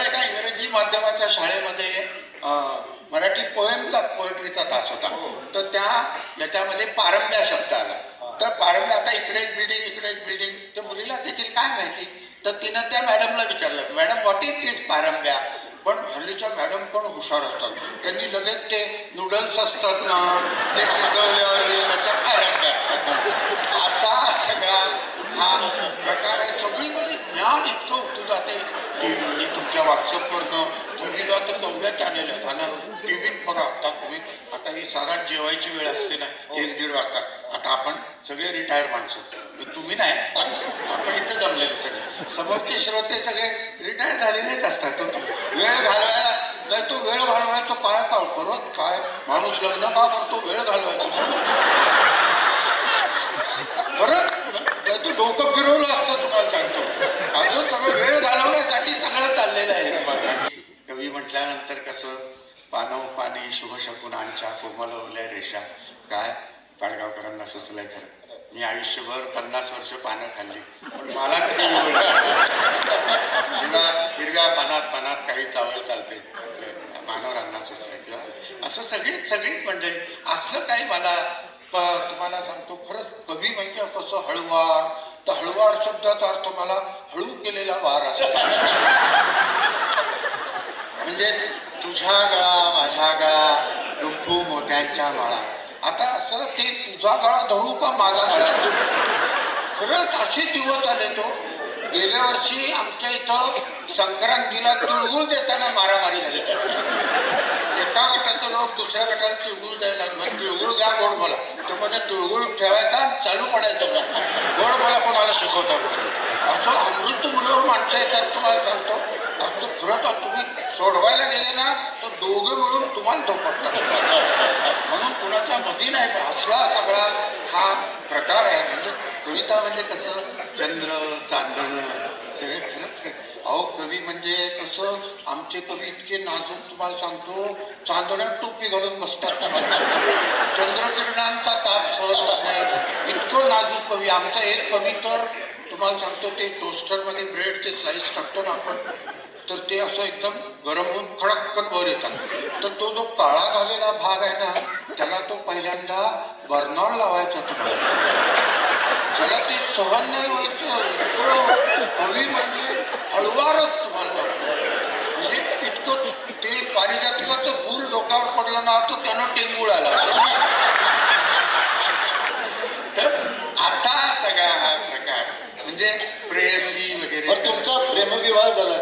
एका इंग्रजी माध्यमाच्या शाळेमध्ये मराठी पोएमचा पोएट्रीचा तास होता. तर त्या याच्यामध्ये पारंब्या शब्द आला. तर पारंब्या आता इकडे एक बिल्डिंग इकडे एक बिल्डिंग त्या मुलीला देखील काय माहिती? तर तिनं त्या मॅडमला विचारलं मॅडम व्हॉट इज दिस पारंब्या? पण हल्लीच्या मॅडम पण हुशार असतात. त्यांनी लगेच ते नूडल्स असतात ना ते शिजवल्यावर त्याच्या पारंब्या आता सगळा हा प्रकार आहे. सगळीकडे ज्ञान इतकं उतू जाते. टीव्ही तुमच्या व्हॉट्सअपवरनं टीव्हीला तर केवढ्या चॅनेल आहेत आणि टीव्हीत बघा आता तुम्ही आता ही साधारण जेवायची वेळ असते ना एक दीड वाजता. आता आपण सगळे रिटायर माणसं. तुम्ही नाही आपण इथं जमलेले सगळे. समोरचे श्रोते सगळे रिटायर झालेलेच असतात. तो वेळ घालवायला नाही तो वेळ घालवाय तो काय का परत काय? माणूस लग्न का करतो? वेळ घालवायचा परत नाही तो डोकं फिरवलं असतं तुम्हाला सांगतो असं सगळं वेळ घालवण्यासाठी सगळं चाललेलं आहे तुम्हाला सांगतो. कवी म्हटल्यानंतर कसं? पानव पाणी शुभ शकुनांच्या कोमल ओल्या रेषा काय? पाडगावकरांना सुचलंय खरं. मी आयुष्यभर पन्नास वर्ष पानं खाल्ली. पण मला कधी किंवा हिरव्या पानात पानात काही चावल चालते मानवरांना सुचलंय किंवा असं सगळीच सगळीच मंडळी. असलं काही मला तुम्हाला सांगतो खरंच कवी म्हणजे कसं हळुवार तर हळुवार शब्दाचा अर्थ मला हळू केलेला वार असतो म्हणजे तुझ्या गळा माझ्या गळा लुंफू मोत्यांच्या गळा आता असं ते तुझा गळा धरू का माझा गळा? खरंच असे दिवस आले तो. गेल्या वर्षी आमच्या इथं संक्रांतीला तिळगुळ देताना मारामारी झाली एका गटाचं लोक दुसऱ्या गटाला तिळगुळ द्यायला मग तिळगुळ घ्या गोड बोला. तर म्हणजे तिळगुळ ठेवायचा चालू पडायचं गोड बोला कोणाला शिकवता असं अमृत मुलीवर माणसं येतात तुम्हाला सांगतो. तो खरं तर तुम्ही सोडवायला गेले ना तर दोघं मिळून तुम्हाला धोपटतात म्हणून कुणाच्या मती नाही असला सगळा हा प्रकार आहे. म्हणजे कविता म्हणजे कसं? चंद्र चांदण सगळे खरंच अहो कवी म्हणजे कसं? आमचे कवी इतके नाजूक तुम्हाला सांगतो. चांदण्यात टोपी घालून बसतात चंद्रकिरणांचा ताप सहज नाही. इतकं नाजूक कवी. आमचा एक कवी तर तुम्हाला सांगतो ते टोस्टरमध्ये ब्रेडचे स्लाईस टाकतो ना आपण. तर ते असं एकदम गरम होऊन खडक्कन वर येतात. तर तो जो काळा झालेला भाग आहे ना त्याला तो पहिल्यांदा बर्नॉल लावायचा तुम्हाला. त्याला ते सहन नाही व्हायचं तो कवी म्हणजे हळुवारच तुम्हाला म्हणजे इतकं ते पारिजातकाचं फूल डोक्यावर पडलं ना तर त्यानं टेंगूळ आला. तर असा सगळा हा प्रकार म्हणजे प्रेयसी वगैरे. तुमचा प्रेमविवाह झाला.